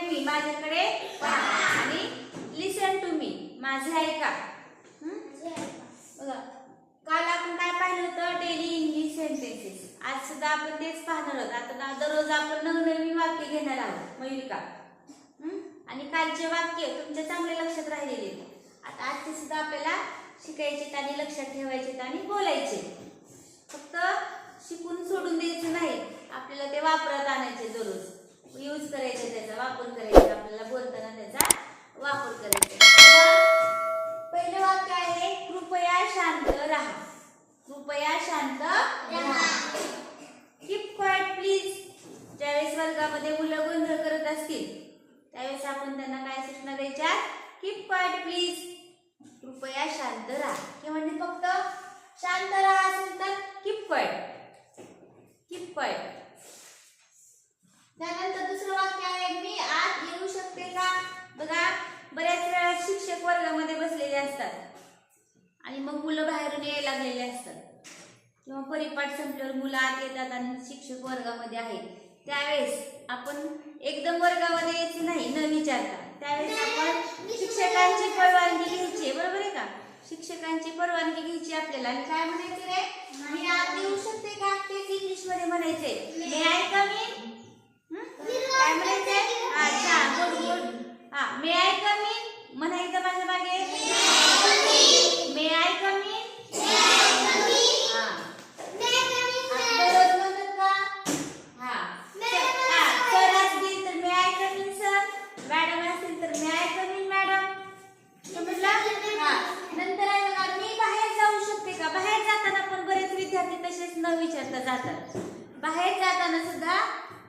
At me माझ्याकडे आणि लिसन to me माझे ऐका बघा काल आपण काय पाहिलं होतं? डेली इंग्लिश सेंटेन्सेस आज सुद्धा आपण तेच पाहणार आहोत. आता दररोज आपण नवनवीन वाक्य घेणार आहोत. मयुरिका आणि कालचे वाक्य तुमच्या चांगले लक्षात राहिलेले आता आजचे सुद्धा आपल्याला शिकायचे आणि लक्षात ठेवायचे आणि बोलायचे फक्त शिकून सोडून द्यायचं नाही. आपल्याला ते वापरत आणायचे दररोज. यूज करायचे त्याचा वापर करायचा आपल्याला बोलताना त्याचा वापर करायचा आता पहिलं वाक्य आहे कृपया शांत राहा कृपया शांत राहा कीप क्वाइट प्लीज ज्यावेळेस वर्गामध्ये मुलं गोंधळ करत असतील त्यावेळेस आपण त्यांना काय सूचना द्यायच्या? कीप क्वाइट प्लीज कृपया शांत राहा. किंवा म्हणजे फक्त शांत राहा असेल तर कीप क्वाइट कीप क्वाइट त्यानंतर दुसरं वाक्य आहे मी आत येऊ शकते का? बघा बऱ्याच वेळा शिक्षक वर्गामध्ये बसलेले असतात. आणि मग मुलं बाहेरून यायला लागलेले असतात. किंवा परिपाठ संपल्यावर मुलं आत येतात आणि शिक्षक वर्गामध्ये आहेत. त्यावेळेस आपण एकदम वर्गामध्ये यायचं नाही न विचारता. त्यावेळेस आपण शिक्षकांची परवानगी घ्यायची बरोबर आहे का? शिक्षकांची परवानगी घ्यायची आपल्याला. आणि काय म्हणायचं रे? मी आत येऊ शकते का? तेच इंग्लिशमध्ये म्हणायचे मे आय कम इन काय म्हणायचे अच्छा गुड गुड हा मे आय कम इन म्हणायचं माझ्या मागे मे आय कम इन हा दररोज म्हणतात का हा हा सर असतील तर may I come in sir madam असतील तर may I come in madam समजलं हा नंतर आहे बघा मी बाहेर जाऊ शकते का बाहेर जाताना पण बरेच विद्यार्थी तसेच न विचारता जातात. बाहेर जाताना सुद्धा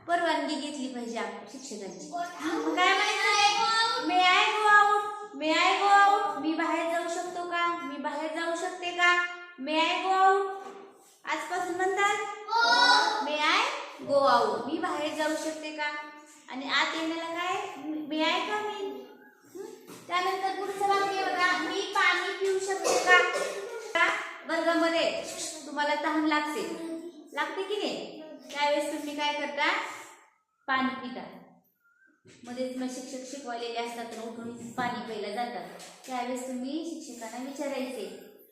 परवानगी घेतली पाहिजे आपण शिक्षकांची. काय म्हणायचं? May I go out may I go out मी बाहेर जाऊ शकतो का? मी बाहेर जाऊ शकते का? मे आय गो आऊट आजपासून म्हणतात मे आय गो आऊट मी बाहेर जाऊ शकते का? आणि आत येण्याला काय मे आय कम इन त्यानंतर पुढचं वाक्य बघा मी पाणी पिऊ शकते का का? वर्गामध्ये तुम्हाला तहान लागते. लागते की नाही? त्यावेळेस तुम्ही काय करता? पाणी पिता. मध्येच मग शिक्षक शिकवलेले असतात तर उठून पाणी प्यायला जातात. त्यावेळेस तुम्ही शिक्षकांना विचारायचे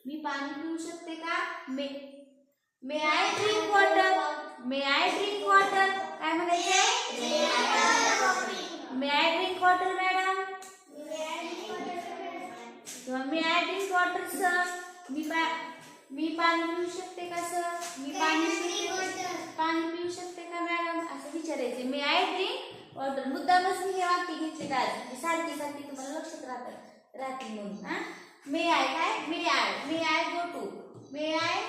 मी पाणी पिऊ शकते का? May may I drink water may I drink water काय म्हणायचे? May I drink water madam किंवा मी आय ड्रिंक वॉटर सर मी पा पाणी पिऊ शकते का सर? मी पाणी पिऊ पाणी पिऊ शकते का मॅडम? असं विचारायचे. मी आय ड्रिंक वॉटर मुद्दामच मी हे वाक्य घेतले का? सारखी सारखी तुम्हाला लक्षात राहतात राहतील म्हणून हा? मे आय काय? May I may I go to may I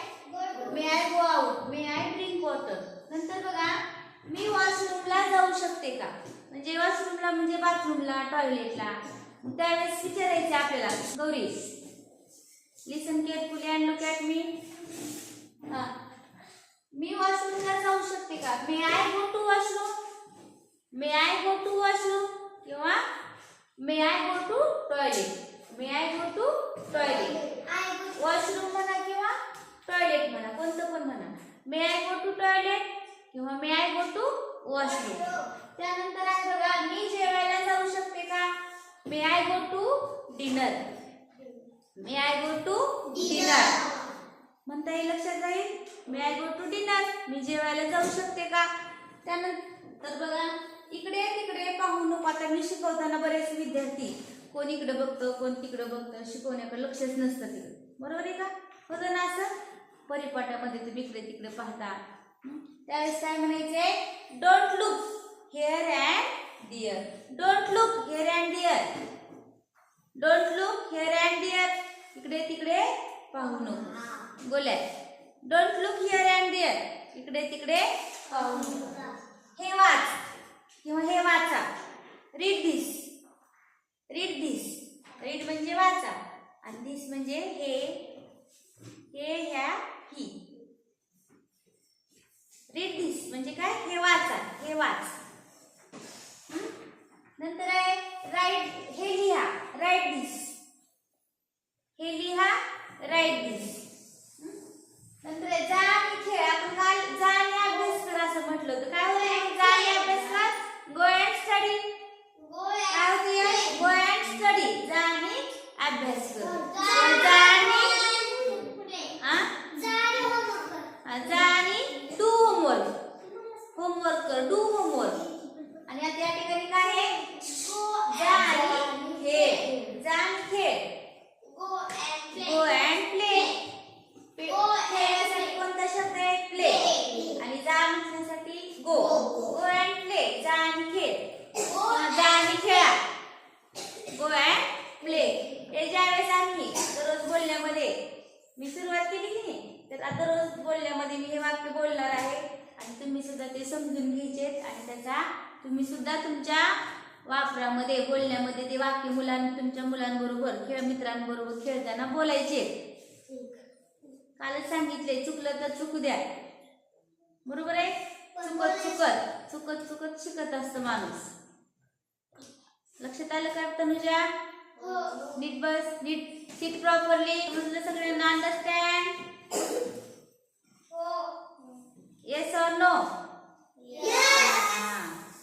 may I go out may I drink water नंतर बघा मी वॉशरूमला जाऊ शकते का? म्हणजे वॉशरूमला म्हणजे बाथरूमला टॉयलेटला त्यावेळेस विचारायचे आपल्याला. Gauri listen carefully and look at me मी वॉशरूमला जाऊ शकते का? May I go to washroom may I go to washroom किंवा may I go to toilet may I go to toilet washroom म्हणा किंवा टॉयलेट म्हणा कोणतं पण म्हणा. May I go to toilet किंवा may I go to washroom त्यानंतर आहे बघा मी जेवायला जाऊ शकते का? May I go to dinner may I go to dinner म्हणता येईल लक्षात राहील? May I go to dinner मी जेवायला जाऊ शकते का? त्यानंतर बघा इकडे तिकडे पाहू नको. आता मी शिकवताना बरेच विद्यार्थी कोण इकडे बघतं कोण तिकडे बघतं शिकवण्याकडे लक्षच नसतं तिकडे. बरोबर आहे का? होतं ना असं? परिपाठामध्ये तुम्ही इकडे तिकडे पाहता. त्यावेळेस काय म्हणायचे don't look here and there don't look here and there don't look here and there इकडे तिकडे पाहू नको बोला. Don't look here and there इकडे तिकडे पाहू नको हे वाच. किंवा हे वाचा. Read this read this read म्हणजे वाचा. आणि दिस म्हणजे हे. हे ह्या ही. रीड दिस म्हणजे काय? हे वाचा. हे वाच. नंतर आहे. राईट हे लिहा. राईट दिस हे लिहा राईट दिस नंतर जा आणि खेळ. आपण काल जा आणि अभ्यास कर असं म्हटलं होतं. काय होतं? जा आणि अभ्यास कर. Go and study go and study जा आणि अभ्यास कर. सोबत बोलण्यामध्ये मी हे वाक्य बोलणार आहे. आणि तुम्ही सुद्धा ते समजून घ्यायचे आणि त्याचा तुम्ही सुद्धा तुमच्या वापरामध्ये बोलण्यामध्ये ते वाक्य मुलां तुमच्या मुलांबरोबर खेळ मित्रांबरोबर खेळताना बोलायचे. कालच सांगितले चुकलं तर चुकू द्या. बरोबर आहे? चुकत चुकत चुकत चुकत शिकत असतं माणूस. लक्षात आलं का तनुजा नीट बस नीट सीट प्रॉपरली सगळ्यांना अंडरस्टँड